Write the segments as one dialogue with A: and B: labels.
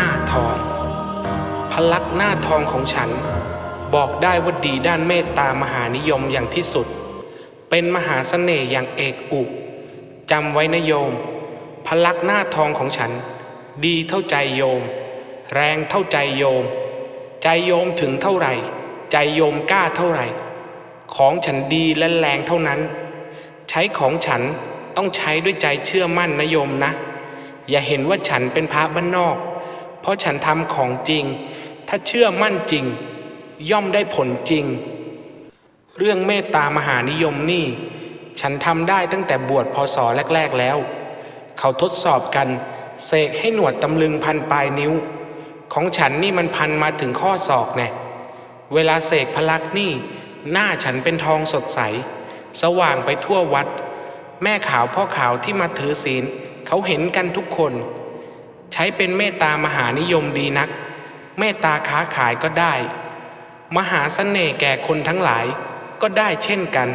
A: ้าทอง พลักษ์หน้าทองของฉัน บอกได้ว่าดีด้านเมตตามหานิยมอย่างที่สุด เป็นมหาเสน่ห์อย่างเอกอุจำไว้นะโยม พลักษ์หน้าทองของฉัน ดีเท่าใจโยม แรงเท่าใจโยม ใจโยมถึงเท่าไหร่ ใจโยมกล้าเท่าไหร่ ของฉันดีและแรงเท่านั้น ใช้ของฉันต้องใช้ด้วยใจเชื่อมั่นนะโยมนะ อย่าเห็นว่าฉันเป็นพระบ้านนอก ราะฉันทำของจริง ถ้าเชื่อมั่นจริง ย่อมได้ผลจริง เรื่องเมตตามหานิยมนี่ ฉันทำได้ตั้งแต่บวชพศแรก ๆ แล้ว เขาทดสอบกัน เสกให้หนวดตำลึงพันปลายนิ้ว ของฉันนี่มันพันมาถึงข้อศอกแน่เวลาเสกพลักษณ์นี่ หน้าฉันเป็นทองสดใส สว่างไปทั่ววัด แม่ขาวพ่อขาวที่มาถือศีล เขาเห็นกันทุกคน ใช้เป็นเมตตามหานิยมดีนัก เมตตาค้าขายก็ได้ มหาเสน่ห์แก่คนทั้งหลายก็ได้เช่นกัน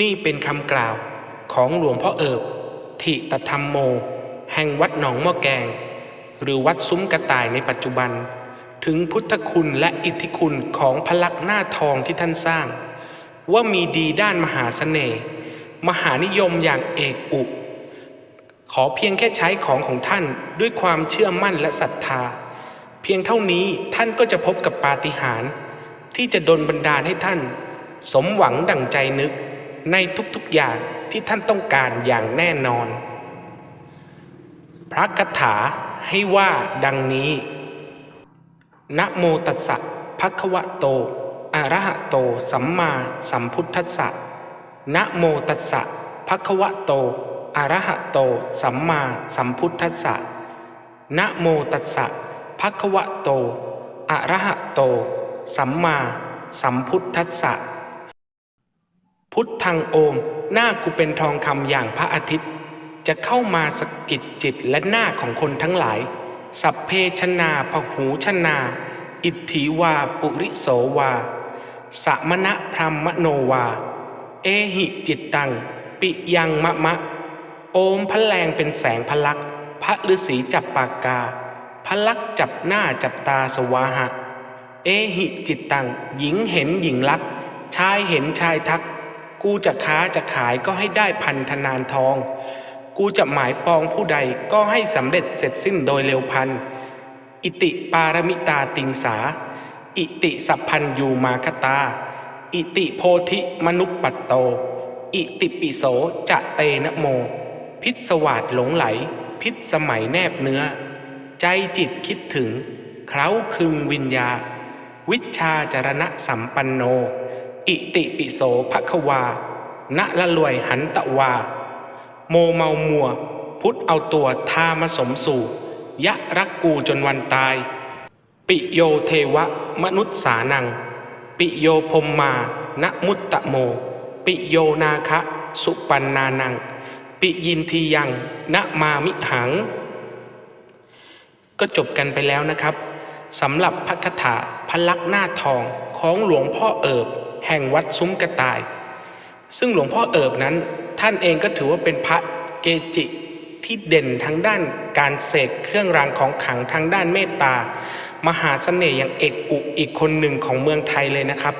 A: นี่เป็นคำกล่าวของหลวงพ่อเอิบทิตธรรมโม แห่งวัดหนองมะแกง หรือวัดซุ้มกระต่ายในปัจจุบัน ถึงพุทธคุณและอิทธิคุณของพลักษณ์หน้าทองที่ท่านสร้าง ว่ามีดีด้านมหาเสน่ห์มหานิยมอย่างเอกอุ ขอเพียงแค่ใช้ของของท่านด้วยความเชื่อมั่นและศรัทธา เพียงเท่านี้ท่านก็จะพบกับปาฏิหาริย์ที่จะดลบันดาลให้ท่าน สมหวังดั่งใจนึกในทุกๆอย่างที่ท่านต้องการอย่างแน่นอน พระคาถาให้ว่าดังนี้ นะโมตัสสะภะคะวะโต อะระหะโต สัมมาสัมพุทธัสสะนะโมตัสสะภะคะวะโต อรหะโต สัมมาสัมพุทธัสสะ นะโมตัสสะภะคะวะโต อะระหะโต สัมมาสัมพุทธัสสะ พุทธังโอม หน้ากูเป็นทองคำอย่างพระอาทิตย์ จะเข้ามาสกิดจิตและหน้าของคนทั้งหลาย สัพเพชนาพหูชนา อิทธิวาปุริโสวา สมณะพรหมโนวา เอหิจิตตัง ปิยังมะมะ โอมพระแรงเป็นแสงพลักษ์พระฤาษีจับปากกา พลักษ์จับหน้าจับตาสวาหะ เอหิจิตตัง หญิงเห็นหญิงรัก ชายเห็นชายทัก กูจะค้าจะขายก็ให้ได้พันธนานทอง กูจะหมายปองผู้ใดก็ให้สำเร็จเสร็จสิ้นโดยเร็วพัน อิติปารมิตาติงสา อิติสัพพันยูมาคตา อิติโพธิมนุปปัตโต อิติปิโสจะเตนะโม พิษสวาดหลงไหล พิษสมัยแนบเนื้อ ใจจิตคิดถึง เคล้าคึงวิญญา วิชาจารณะสัมปันโน อิติปิโสภควา ณละรวยหันตะวา โมเมามัว พุทธเอาตัวทามาสมสู่ ยะรักกูจนวันตาย ปิโยเทวะมนุษย์สานัง ปิโยพมมาณมุตตะโม ปิโยนาคะ สุปันนานัง ปิยินทียังณมามิหัง ก็จบกันไปแล้วนะครับสำหรับพระคาถาพลักษณ์หน้าทองของหลวงพ่อเอิบ แห่งวัดซุ้มกระต่าย ซึ่งหลวงพ่อเอิบนั้น ท่านเองก็ถือว่าเป็นพระเกจิที่เด่นทางด้านการเสกเครื่องรางของขลังทางด้านเมตตา มหาเสน่ห์อย่างเอกอุอีกคนหนึ่งของเมืองไทยเลยนะครับ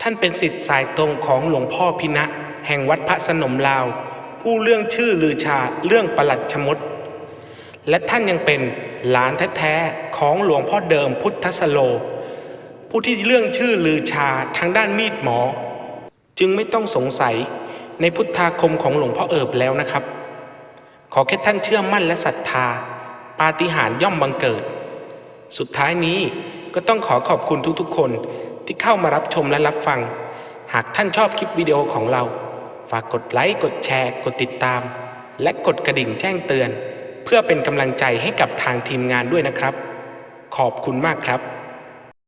A: ท่านเป็นสิทธิ์สายตรงของหลวงพ่อพินะ แห่งวัดพระสนมลาว ผู้เรื่องชื่อลือชาเรื่องประหลัดชมด และท่านยังเป็นหลานแท้ๆของหลวงพ่อเดิมพุทธสโล ผู้ที่เรื่องชื่อลือชาทางด้านมีดหมอ จึงไม่ต้องสงสัยในพุทธาคมของหลวงพ่อเอิบแล้วนะครับ ขอแค่ท่านเชื่อมั่นและศรัทธา ปาฏิหาริย์ย่อมบังเกิด สุดท้ายนี้ก็ต้องขอขอบคุณทุกๆคนที่เข้ามารับชมและรับฟัง หากท่านชอบคลิปวิดีโอของเราากกดไลค์ กดแชร์ กดติดตาม และกดกระดิ่งแจ้งเตือน เพื่อเป็นกำลังใจให้กับทางทีมงานด้วยนะครับ ขอบคุณมากครับ